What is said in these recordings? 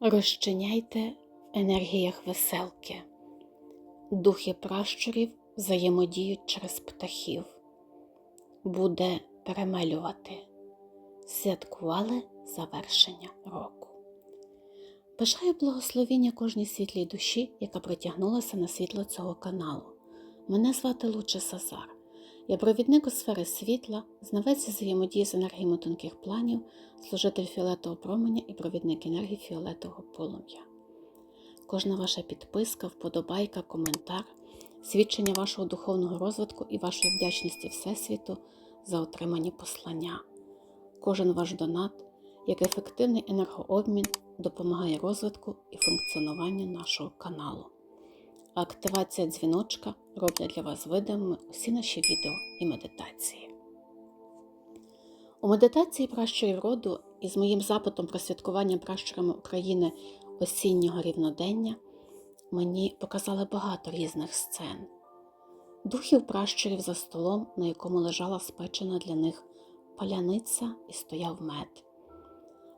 Розчиняйте в енергіях веселки. Духи пращурів взаємодіють через птахів. Буде перемелювати. Святкували завершення року. Бажаю благословіння кожній світлій душі, яка притягнулася на світло цього каналу. Мене звати Луче Сазар. Я провідник у сфери світла, знавець взаємодії з енергіями тонких планів, служитель фіолетового променя і провідник енергії фіолетового полум'я. Кожна ваша підписка, вподобайка, коментар, свідчення вашого духовного розвитку і вашої вдячності Всесвіту за отримані послання. Кожен ваш донат, як ефективний енергообмін, допомагає розвитку і функціонуванню нашого каналу. Активація дзвіночка роблять для вас видимими усі наші відео і медитації. У медитації пращурів роду із моїм запитом про святкування пращурами України осіннього рівнодення мені показали багато різних сцен. Духів пращурів за столом, на якому лежала спечена для них паляниця і стояв мед.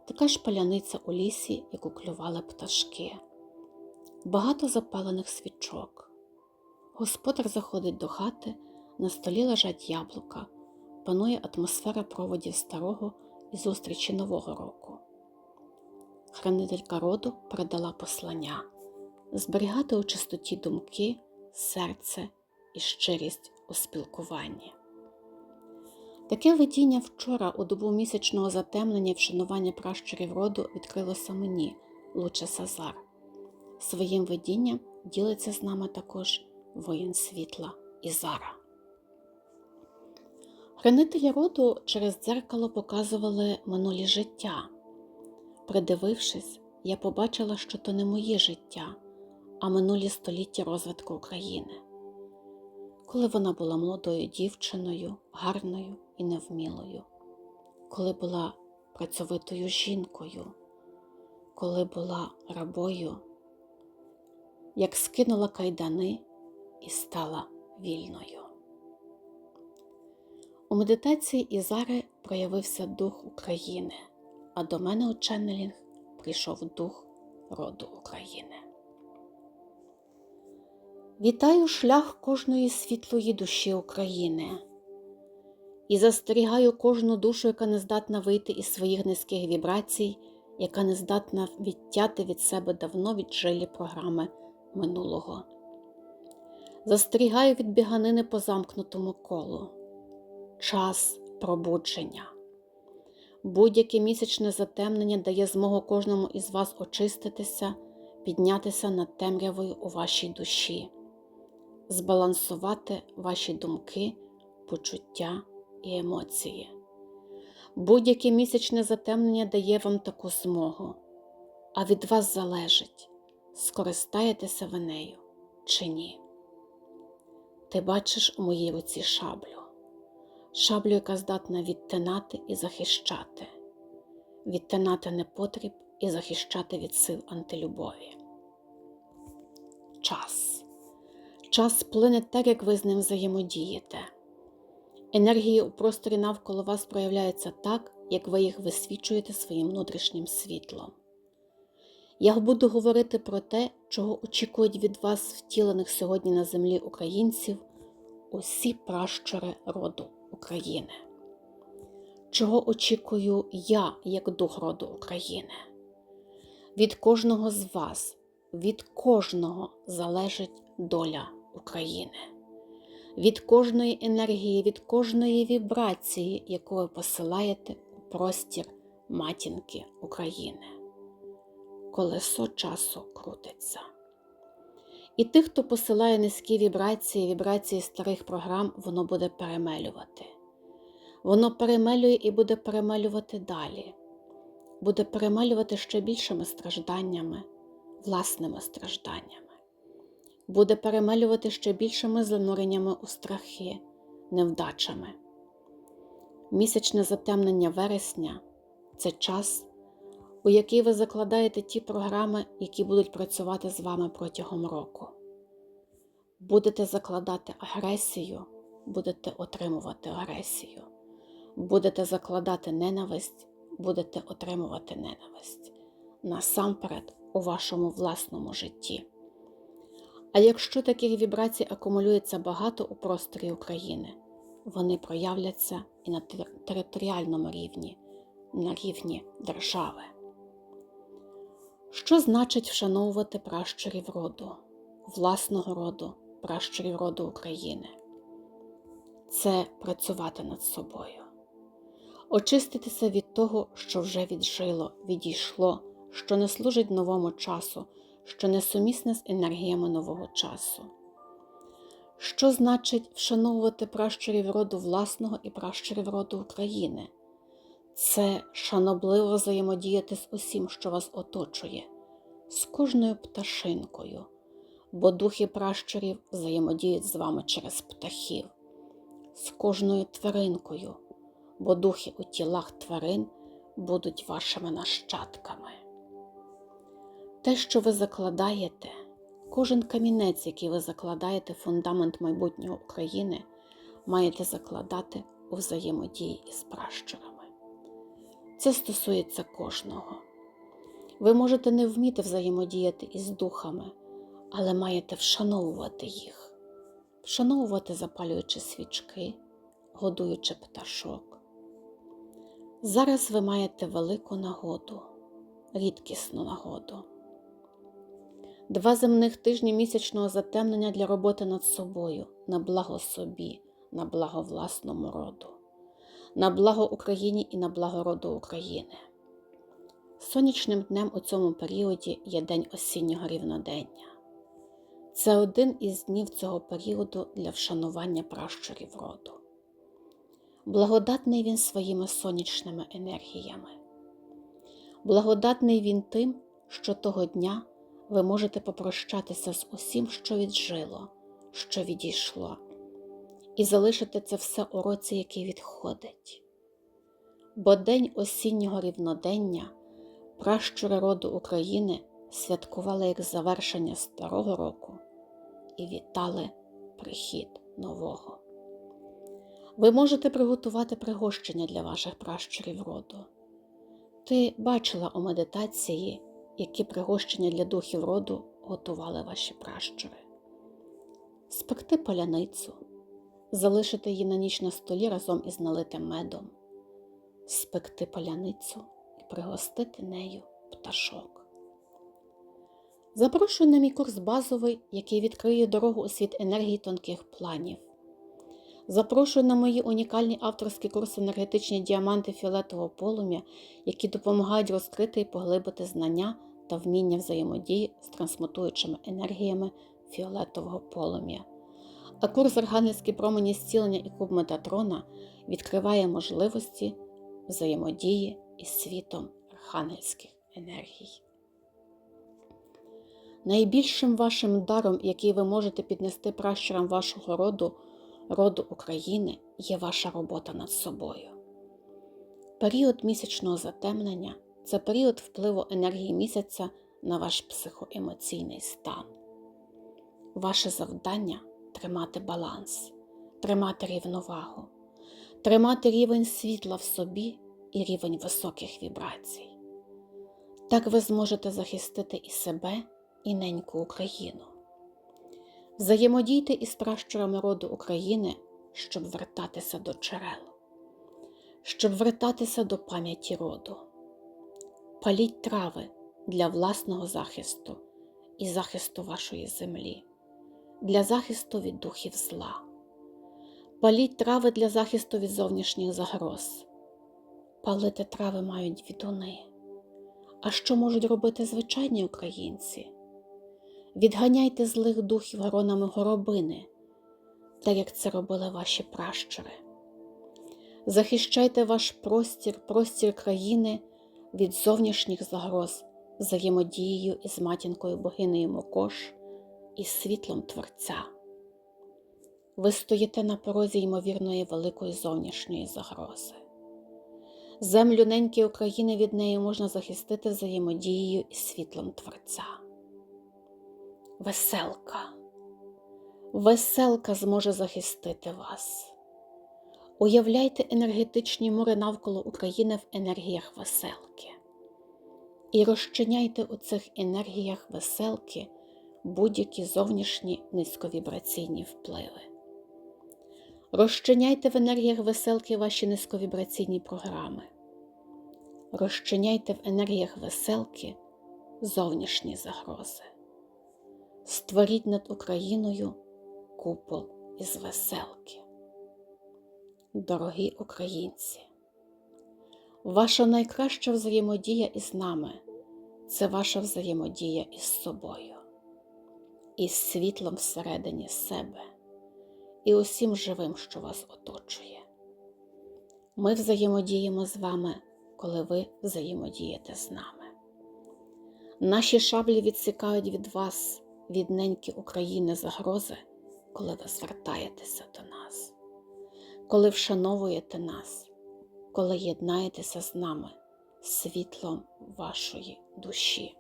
Така ж паляниця у лісі, яку клювали пташки. Багато запалених свічок. Господар заходить до хати, на столі лежать яблука, панує атмосфера проводів старого і зустрічі Нового року. Хранителька роду передала послання зберігати у чистоті думки, серце і щирість у спілкуванні. Таке видіння вчора у добу місячного затемнення вшанування пращурів роду відкрилося мені, Луче Сазар. Своїм видінням ділиться з нами також воїн світла Ізара. Хранителі роду через дзеркало показували минулі життя. Придивившись, я побачила, що то не моє життя, а минулі століття розвитку України. Коли вона була молодою дівчиною, гарною і невмілою, коли була працьовитою жінкою, коли була рабою, як скинула кайдани і стала вільною. У медитації Ізари проявився дух України, а до мене у ченнелінг прийшов дух роду України. Вітаю шлях кожної світлої душі України і застерігаю кожну душу, яка не здатна вийти із своїх низьких вібрацій, яка не здатна відтяти від себе давно віджилі програми минулого. Застерігаю від біганини по замкнутому колу, час пробудження. Будь-яке місячне затемнення дає змогу кожному із вас очиститися, піднятися над темрявою у вашій душі, збалансувати ваші думки, почуття і емоції. Будь-яке місячне затемнення дає вам таку змогу, а від вас залежить, скористаєтеся ви нею чи ні. Ти бачиш у моїй руці шаблю, шаблю, яка здатна відтинати і захищати, відтинати непотріб і захищати від сил антилюбові. Час. Час плине так, як ви з ним взаємодієте. Енергії у просторі навколо вас проявляються так, як ви їх висвічуєте своїм внутрішнім світлом. Я буду говорити про те, чого очікують від вас втілених сьогодні на землі українців усі пращури роду України. Чого очікую я як дух роду України? Від кожного з вас, від кожного залежить доля України. Від кожної енергії, від кожної вібрації, яку ви посилаєте у простір матінки України колесо часу крутиться. І тих, хто посилає низькі вібрації, вібрації старих програм, воно буде перемелювати. Воно перемелює і буде перемелювати далі, буде перемелювати ще більшими стражданнями, власними стражданнями, буде перемелювати ще більшими зануреннями у страхи, невдачами. Місячне затемнення вересня це час у який ви закладаєте ті програми, які будуть працювати з вами протягом року. Будете закладати агресію, будете отримувати агресію. Будете закладати ненависть, будете отримувати ненависть. насамперед у вашому власному житті. А якщо таких вібрацій акумулюється багато у просторі України, вони проявляться і на територіальному рівні, на рівні держави. Що значить вшановувати пращурів роду, власного роду, пращурів роду України? Це працювати над собою, очиститися від того, що вже віджило, відійшло, що не служить новому часу, що не сумісне з енергіями нового часу. Що значить вшановувати пращурів роду власного і пращурів роду України? Це шанобливо взаємодіяти з усім, що вас оточує, з кожною пташинкою, бо духи пращурів взаємодіють з вами через птахів, з кожною тваринкою, бо духи у тілах тварин будуть вашими нащадками. Те, що ви закладаєте, кожен камінець, який ви закладаєте фундамент майбутнього України, маєте закладати у взаємодії із пращурами. Це стосується кожного. Ви можете не вміти взаємодіяти із духами, але маєте вшановувати їх, вшановувати, запалюючи свічки, годуючи пташок. Зараз ви маєте велику нагоду, рідкісну нагоду. Два земних тижні місячного затемнення для роботи над собою, на благо собі, на благо власному роду на благо Україні і на благо роду України. Сонячним днем у цьому періоді є день осіннього рівнодення. Це один із днів цього періоду для вшанування пращурів роду. Благодатний він своїми сонячними енергіями. Благодатний він тим, що того дня ви можете попрощатися з усім, що віджило, що відійшло і залишити це все у році, який відходить. Бо день осіннього рівнодення пращури роду України святкували як завершення старого року і вітали прихід нового. Ви можете приготувати пригощення для ваших пращурів роду. Ти бачила у медитації, які пригощення для духів роду готували ваші пращури. Спекти поляницю залишити її на ніч на столі разом із налитим медом, спекти поляницю і пригостити нею пташок. Запрошую на мій курс базовий, який відкриє дорогу у світ енергії тонких планів. Запрошую на мої унікальні авторські курси енергетичні діаманти фіолетового полум'я, які допомагають розкрити і поглибити знання та вміння взаємодії з трансмутуючими енергіями фіолетового полум'я а курс Архангельські промені зцілення і куб Метатрона відкриває можливості взаємодії із світом архангельських енергій. Найбільшим вашим даром, який ви можете піднести пращурам вашого роду, роду України, є ваша робота над собою. Період місячного затемнення це період впливу енергії місяця на ваш психоемоційний стан. Ваше завдання тримати баланс, тримати рівновагу, тримати рівень світла в собі і рівень високих вібрацій. Так ви зможете захистити і себе, і неньку Україну. Взаємодійте із пращурами роду України, щоб вертатися до джерел, щоб вертатися до пам'яті роду. Паліть трави для власного захисту і захисту вашої землі для захисту від духів зла, паліть трави для захисту від зовнішніх загроз. Палити трави мають відуни. А що можуть робити звичайні українці? Відганяйте злих духів гронами горобини, так як це робили ваші пращури. Захищайте ваш простір, простір країни від зовнішніх загроз взаємодією із матінкою богинею Мокош і світлом Творця. Ви стоїте на порозі ймовірної великої зовнішньої загрози. Землю неньки України від неї можна захистити взаємодією із світлом Творця. Веселка. Веселка зможе захистити вас. Уявляйте енергетичні море навколо України в енергіях веселки. і розчиняйте у цих енергіях веселки будь-які зовнішні низьковібраційні впливи. Розчиняйте в енергіях веселки ваші низьковібраційні програми. Розчиняйте в енергіях веселки зовнішні загрози. Створіть над Україною купол із веселки. Дорогі українці, ваша найкраща взаємодія із нами це ваша взаємодія із собою, із світлом всередині себе і усім живим, що вас оточує. Ми взаємодіємо з вами, коли ви взаємодієте з нами. Наші шаблі відсікають від вас, від неньки України, загрози, коли ви звертаєтеся до нас, коли вшановуєте нас, коли єднаєтеся з нами світлом вашої душі.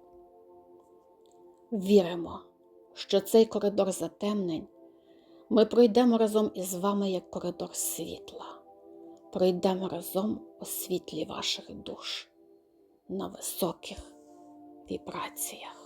Віримо, що цей коридор затемнень ми пройдемо разом із вами як коридор світла, пройдемо разом у світлі ваших душ на високих вібраціях.